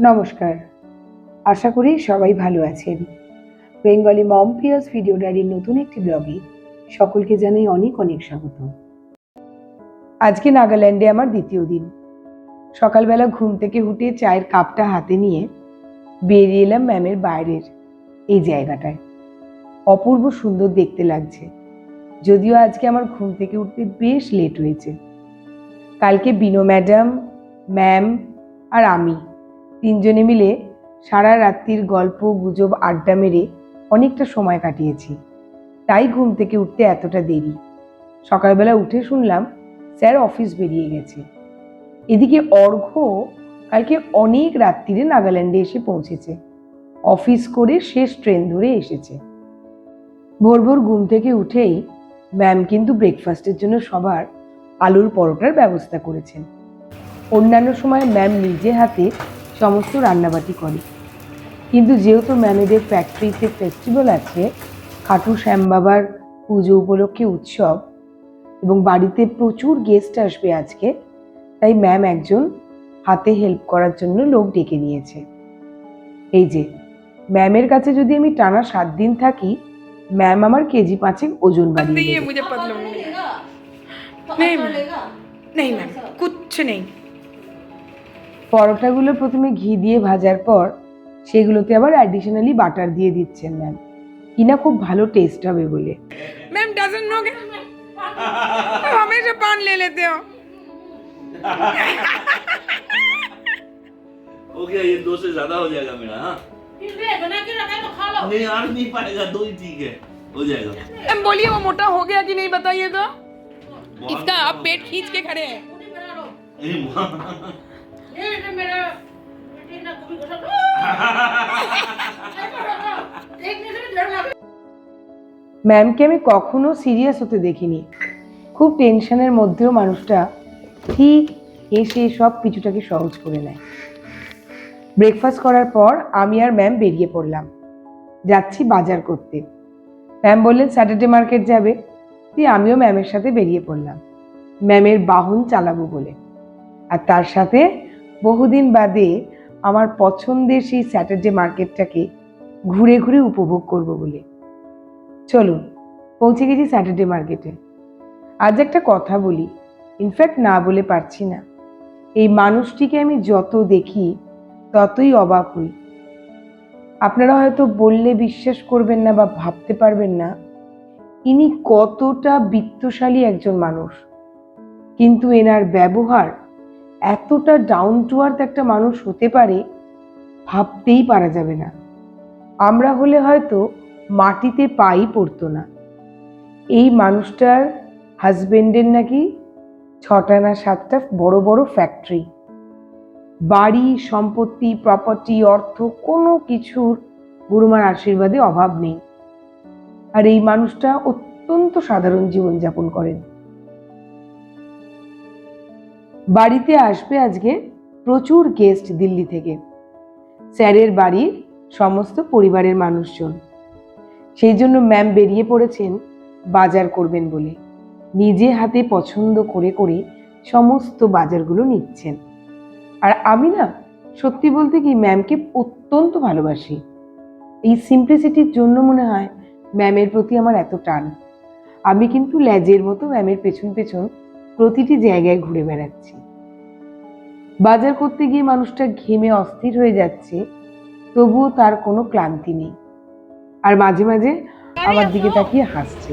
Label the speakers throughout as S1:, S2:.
S1: নমস্কার। আশা করি সবাই ভালো আছেন। বেঙ্গলি মম পিয়ার্স ভিডিও ডায়েরির নতুন একটি ব্লগে সকলকে জানাই অনেক অনেক স্বাগত। আজকে নাগাল্যান্ডে আমার দ্বিতীয় দিন। সকালবেলা ঘুম থেকে উঠে চায়ের কাপটা হাতে নিয়ে বেরিয়ে এলাম ম্যামের বাইরের এই জায়গাটায়। অপূর্ব সুন্দর দেখতে লাগছে। যদিও আজকে আমার ঘুম থেকে উঠতে বেশ লেট হয়েছে। কালকে বিনো ম্যাডাম, ম্যাম আর আমি তিনজনে মিলে সারা রাত্রির গল্প, গুজব, আড্ডা মেরে অনেকটা সময় কাটিয়েছি। তাই ঘুম থেকে উঠতে এতটা দেরি। সকালবেলা উঠে শুনলাম স্যার অফিস বেরিয়ে গেছে। এদিকে অর্ঘ্য কালকে অনেক রাত্রিরে নাগাল্যান্ডে এসে পৌঁছেছে। অফিস করে শেষ ট্রেন ধরে এসেছে। ভোর ভোর ঘুম থেকে উঠেই ম্যাম কিন্তু ব্রেকফাস্টের জন্য সবার আলুর পরোটার ব্যবস্থা করেছেন। অন্যান্য সময় ম্যাম নিজে হাতে সমস্ত রান্নাবাটি করে কিন্তু যেহেতু ম্যামেদের ফ্যাক্টরিতে ফেস্টিভ্যাল আছে খাটু শ্যাম বাবার পুজো উপলক্ষে উৎসব এবং বাড়িতে প্রচুর গেস্ট আসবে আজকে তাই ম্যাম একজন হাতে হেল্প করার জন্য লোক ডেকে নিয়েছে এই যে ম্যামের কাছে যদি আমি টানা সাত দিন থাকি ম্যাম আমার কেজি পাঁচেক ওজন বাড়িয়ে
S2: नहीं है
S1: দেবে।
S2: मुझे पतलू नहीं
S3: तो
S2: नहीं,
S3: नहीं
S2: मैम। नहीं मैम कुछ नहीं
S1: পরোটাগুলো প্রথমে ঘি দিয়ে ভাজার পর সেগুলোতে আবার অ্যাডিশনালি বাটার দিয়ে দিচ্ছেন ম্যাম কিনা খুব ভালো টেস্ট হবে বলে
S2: मैम डजन नो के आप हमेशा पान ले लेते हो
S4: हो गया ये दो से ज्यादा हो जाएगा मेरा हाँ
S3: फिर भी बना के रखा है तो खा लो
S4: नहीं यार नहीं पाएगा दो ही ठीक है हो जाएगा
S2: मैम बोलिए वो मोटा हो गया कि नहीं बताइए तो
S4: बहुत-
S2: इसका आप पेट खींच के खड़े हैं
S1: ম্যামকে আমি কখনো সিরিয়াস হতে দেখিনি। খুব টেনশনের মধ্যেও মানুষটা ঠিক এসে সব কিছুটাকে সহজ করে নেয়। ব্রেকফাস্ট করার পর আমি আর ম্যাম বেরিয়ে পড়লাম। যাচ্ছি বাজার করতে। ম্যাম বললেন স্যাটারডে মার্কেট যাবে। দিয়ে আমিও ম্যামের সাথে বেরিয়ে পড়লাম। ম্যামের বাহন চালাবো বলে। আর তার সাথে বহুদিন বাদে আমার পছন্দের সেই স্যাটারডে মার্কেটটাকে ঘুরে ঘুরে উপভোগ করব বলে। চলুন, পৌঁছে গেছি স্যাটারডে মার্কেটে। আজ একটা কথা বলি ইনফ্যাক্ট না বলে পারছি না। এই মানুষটিকে আমি যত দেখি, ততই অবাক হই। আপনারা হয়তো বললে বিশ্বাস করবেন না বা ভাবতে পারবেন না, ইনি কতটা বিত্তশালী একজন মানুষ। কিন্তু এনার ব্যবহার এতটা ডাউন টু আর্থ একটা মানুষ হতে পারে, ভাবতেই পারা যাবে না। আমরা হলে হয়তো মাটিতে পাই পড়তো না। এই মানুষটার হাজবেন্ডের নাকি ছটা না সাতটা বড় বড় ফ্যাক্টরি বাড়ি, সম্পত্তি প্রপার্টি অর্থ কোনো কিছুর গুরুমার আশীর্বাদে অভাব নেই। আর এই মানুষটা অত্যন্ত সাধারণ জীবনযাপন করেন। বাড়িতে আসবে আজকে প্রচুর গেস্ট দিল্লি থেকে। স্যারের বাড়ির সমস্ত পরিবারের মানুষজন। সেই জন্য ম্যাম বেরিয়ে পড়েছেন বাজার করবেন বলে। নিজে হাতে পছন্দ করে করে সমস্ত বাজারগুলো নিচ্ছেন। আর আমি না, সত্যি বলতে কি ম্যামকে অত্যন্ত ভালোবাসি। এই সিম্পলিসিটির জন্য মনে হয় ম্যামের প্রতি আমার এত টান। আমি কিন্তু ল্যাজের মতো ম্যামের পেছন পেছন প্রতিটি জায়গায় ঘুরে বেড়াচ্ছি। বাজার করতে গিয়ে মানুষটা ঘেমে অস্থির হয়ে যাচ্ছে তবুও তার কোনো ক্লান্তি নেই। আর মাঝে মাঝে আমার দিকে তাকিয়ে হাসছে।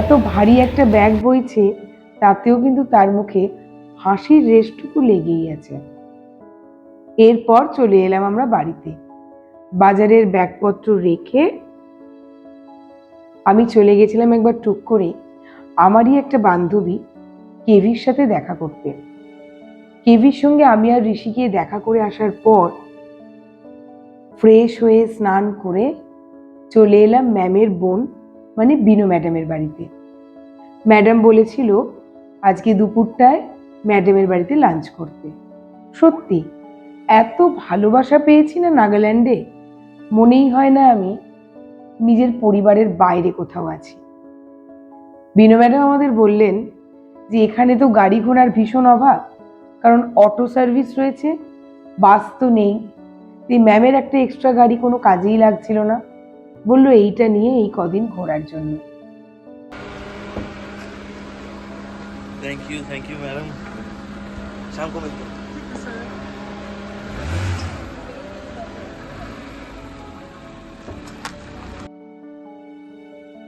S1: এত ভারী একটা ব্যাগ বইছে তাতেও কিন্তু তার মুখে হাসির রেশটুকু লেগেই আছে। এরপর চলে এলাম আমরা বাড়িতে। বাজারের ব্যাগপত্র রেখে আমি চলে গেছিলাম একবার টুক করে আমারই একটা বান্ধবী কেভির সাথে দেখা করতে। কেভির সঙ্গে আমি আর ঋষিকে দেখা করে আসার পর ফ্রেশ হয়ে স্নান করে চলে এলাম ম্যামের বোন মানে বিনু ম্যাডামের বাড়িতে। ম্যাডাম বলেছিল, আজকে দুপুরটায় ম্যাডামের বাড়িতে লাঞ্চ করতে। সত্যি, এত ভালোবাসা পেয়েছি না নাগাল্যান্ডে? মনেই হয় না আমি নিজের পরিবারের বাইরে কোথাও আছি। বিনু ম্যাডাম আমাদের বললেন যে এখানে তো গাড়ি ঘোড়ার ভীষণ অভাব, কারণ অটো সার্ভিস রয়েছে, বাস তো নেই। এই ম্যামের একটা এক্সট্রা গাড়ি কোনো কাজেই লাগছিল না। বলল এইটা নিয়ে এই কদিন ঘোরার জন্য।
S5: Thank you thank you madam.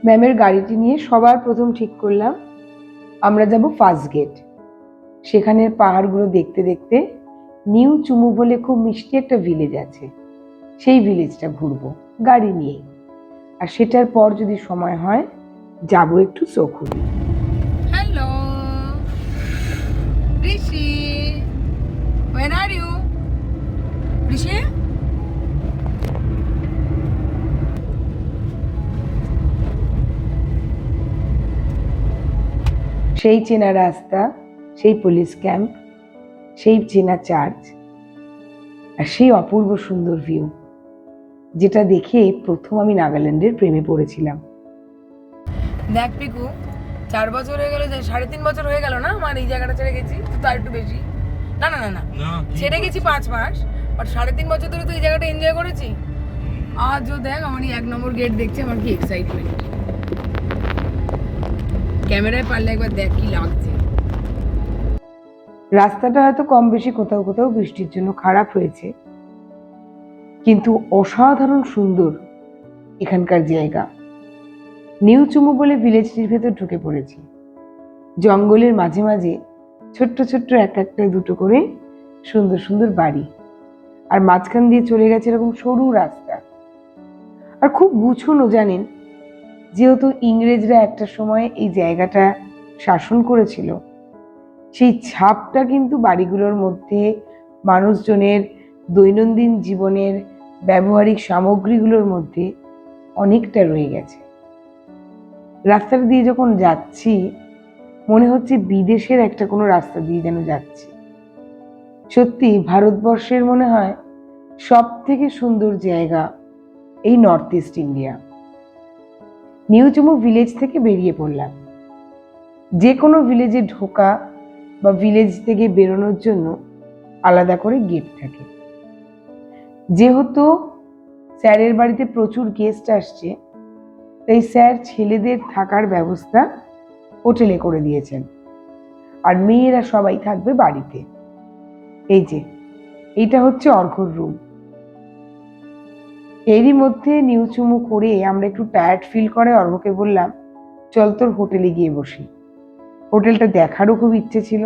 S1: ম্যামের গাড়িটি নিয়ে সবার প্রথম ঠিক করলাম, আমরা যাব ফার্স্ট গেট। সেখানের পাহাড়গুলো দেখতে দেখতে নিউ চুমু বলে খুব মিষ্টি একটা ভিলেজ আছে, সেই ভিলেজটা ঘুরব, গাড়ি নিয়ে। আর সেটার পর যদি সময় হয়, যাব একটু চোখুরি সেই চেনা রাস্তা সেই পুলিশ ক্যাম্প সেই চেনা চার্চ আর সেই অপূর্ব সুন্দর ভিউ যেটা দেখে প্রথম আমি নাগাল্যান্ডের প্রেমে পড়েছিলাম।
S2: দেখ পিকু চার বছর হয়ে গেল যে সাড়ে তিন বছর হয়ে গেল না আমার এই জায়গাটা ছেড়ে গেছি? তো তার একটু বেশি। না না না না। ছেড়ে গেছি পাঁচ মাস বাট সাড়ে তিন বছর ধরে তো এই জায়গাটা এনজয় করেছি। আজও দেখ আমার এক নম্বর গেট দেখছে আমার কি এক্সাইটমেন্ট ক্যামেরায় পারলে একবার দেখ কি লাগছে।
S1: রাস্তাটা হয়তো কম বেশি কোথাও কোথাও বৃষ্টির জন্য খারাপ হয়েছে। কিন্তু অসাধারণ সুন্দর এখানকার জায়গা। নিউ চুমু বলে ভিলেজটির ভেতর ঢুকে পড়েছি। জঙ্গলের মাঝে মাঝে ছোট্ট ছোট্ট এক একটা দুটো করে সুন্দর সুন্দর বাড়ি। আর মাঝখান দিয়ে চলে গেছে এরকম সরু রাস্তা। আর খুব গুছানো জানেন যেহেতু ইংরেজরা একটা সময় এই জায়গাটা শাসন করেছিল, সেই ছাপটা কিন্তু বাড়িগুলোর মধ্যে মানুষজনের দৈনন্দিন জীবনের ব্যবহারিক সামগ্রীগুলোর মধ্যে অনেকটা রয়ে গেছে। রাস্তাটা দিয়ে যখন যাচ্ছি, মনে হচ্ছে বিদেশের একটা কোনো রাস্তা দিয়ে যেন যাচ্ছি। সত্যি ভারতবর্ষের মনে হয় সব থেকে সুন্দর জায়গা এই North East India. New village থেকে বেরিয়ে পড়লাম। যে কোনো ভিলেজে ঢোকা বা ভিলেজ থেকে বেরোনোর জন্য আলাদা করে গেট থাকে। যেহেতু স্যারের বাড়িতে প্রচুর গেস্ট আসছে, তাই স্যার ছেলেদের থাকার ব্যবস্থা হোটেলে করে দিয়েছেন। আর মেয়েরা সবাই থাকবে বাড়িতে। এই যে, এইটা হচ্ছে অর্ঘর রুম এরই মধ্যে নিউ চুমু করে আমরা একটু টায়ার্ড ফিল করে অর্ঘকে বললাম, চল তোর হোটেলে গিয়ে বসি। হোটেলটা দেখারও খুব ইচ্ছে ছিল।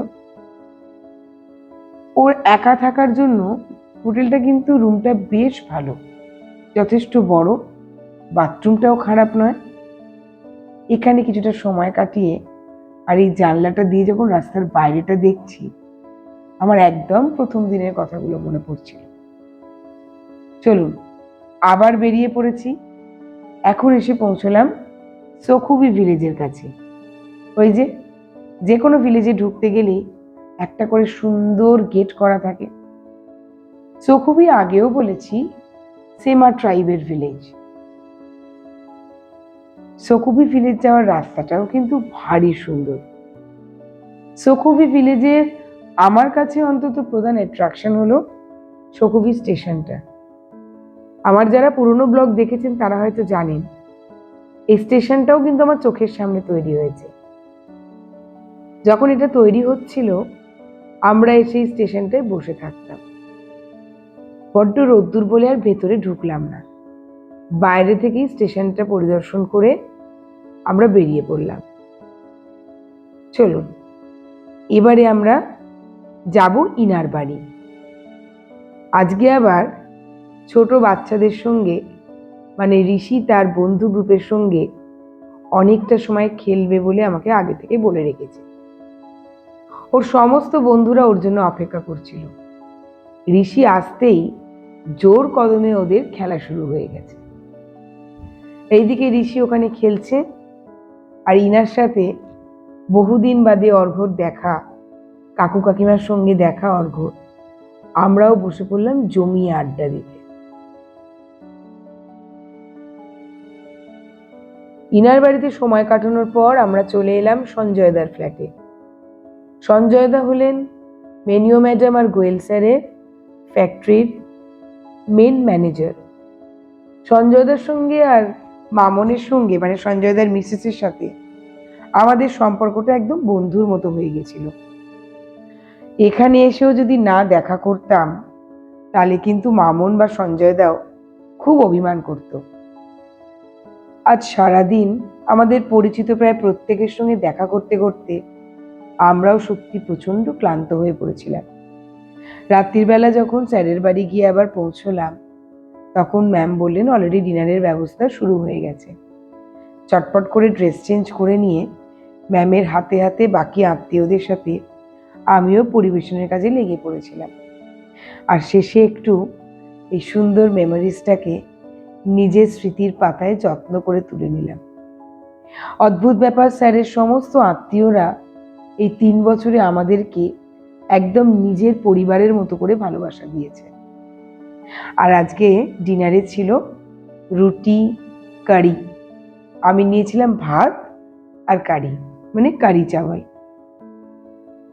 S1: ওর একা থাকার জন্য হোটেলটা কিন্তু রুমটা বেশ ভালো। যথেষ্ট বড় বাথরুমটাও খারাপ নয়। এখানে কিছুটা সময় কাটিয়ে আর এই জানলাটা দিয়ে যখন রাস্তার বাইরেটা দেখছি, আমার একদম প্রথম দিনের কথাগুলো মনে পড়ছিল। চলুন আবার বেরিয়ে পড়েছি। এখন এসে পৌঁছলাম সখুবি ভিলেজের কাছে। ওই যে যে কোনো ভিলেজে ঢুকতে গেলেই একটা করে সুন্দর গেট করা থাকে। সো খুবই আগেও বলেছি, সেমা ট্রাইবের ভিলেজ। সকুবি ভিলেজ যাওয়ার রাস্তাটাও কিন্তু ভারী সুন্দর। সকুবি ভিলেজের আমার কাছে অন্তত প্রধান অ্যাট্রাকশন হলো সকুবি স্টেশনটা। আমার যারা পুরনো ব্লগ দেখেছেন তারা হয়তো জানেন, এই স্টেশনটাও কিন্তু আমার চোখের সামনে তৈরি হয়েছে। যখন এটা তৈরি হচ্ছিল, আমরা এসে এই স্টেশনটায় বসে থাকতাম। বড্ড রোদ্দুর বলে আর ভেতরে ঢুকলাম না। বাইরে থেকেই স্টেশনটা পরিদর্শন করে আমরা বেরিয়ে পড়লাম। চলুন, এবারে আমরা যাব ইনার বাড়ি। আজকে আবার ছোট বাচ্চাদের সঙ্গে মানে ঋষি তার বন্ধু গ্রুপের সঙ্গে অনেকটা সময় খেলবে বলে আমাকে আগে থেকে বলে রেখেছে। ওর সমস্ত বন্ধুরা ওর জন্য অপেক্ষা করছিল। ঋষি আসতেই জোর কদমে ওদের খেলা শুরু হয়ে গেছে। এইদিকে ঋষি ওখানে খেলছে আর ইনার সাথে বহুদিন বাদে অর্ঘর দেখা, কাকু কাকিমার সঙ্গে দেখা অর্ঘর। আমরাও বসে পড়লাম জমিয়ে আড্ডা দিতে। ইনার বাড়িতে সময় কাটানোর পর আমরা চলে এলাম সঞ্জয়দার ফ্ল্যাটে। সঞ্জয়দা হলেন মেনিও ম্যাডাম আর গোয়েল স্যারের ফ্যাক্টরির মেন ম্যানেজার। সঞ্জয়দার সঙ্গে আর মামনের সঙ্গে মানে সঞ্জয়দার মিসেসের সাথে আমাদের সম্পর্কটা একদম বন্ধুর মতো হয়ে গেছিল। এখানে এসেও যদি না দেখা করতাম, তাহলে কিন্তু মামন বা সঞ্জয়দাও খুব অভিমান করত। আজ সারাদিন আমাদের পরিচিত প্রায় প্রত্যেকের সঙ্গে দেখা করতে করতে আমরাও সত্যি প্রচণ্ড ক্লান্ত হয়ে পড়েছিলাম। রাত্রির বেলা যখন স্যারের বাড়ি গিয়ে আবার পৌঁছলাম, তখন ম্যাম বললেন অলরেডি ডিনারের ব্যবস্থা শুরু হয়ে গেছে। চটপট করে ড্রেস চেঞ্জ করে নিয়ে ম্যামের হাতে হাতে বাকি আত্মীয়দের সাথে আমিও পরিবেশনের কাজে লেগে পড়েছিলাম। আর শেষে একটু এই সুন্দর মেমোরিজটাকে নিজের স্মৃতির পাতায় যত্ন করে তুলে নিলাম। অদ্ভুত ব্যাপার স্যারের সমস্ত আত্মীয়রা এই তিন বছরে আমাদেরকে একদম নিজের পরিবারের মতো করে ভালোবাসা দিয়েছে। আর আজকে ডিনারে ছিল রুটি, কারি। আমি নিয়েছিলাম ভাত আর কারি মানে কারি চাওয়াল।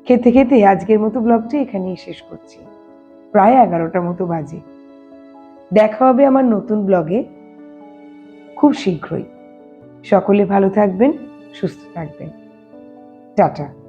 S1: খেতে খেতে আজকের মতো ব্লগটি এখানেই শেষ করছি। প্রায় এগারোটার মতো বাজে। দেখা হবে আমার নতুন ব্লগে। খুব শীঘ্রই। সকলে ভালো থাকবেন সুস্থ থাকবেন। টাটা।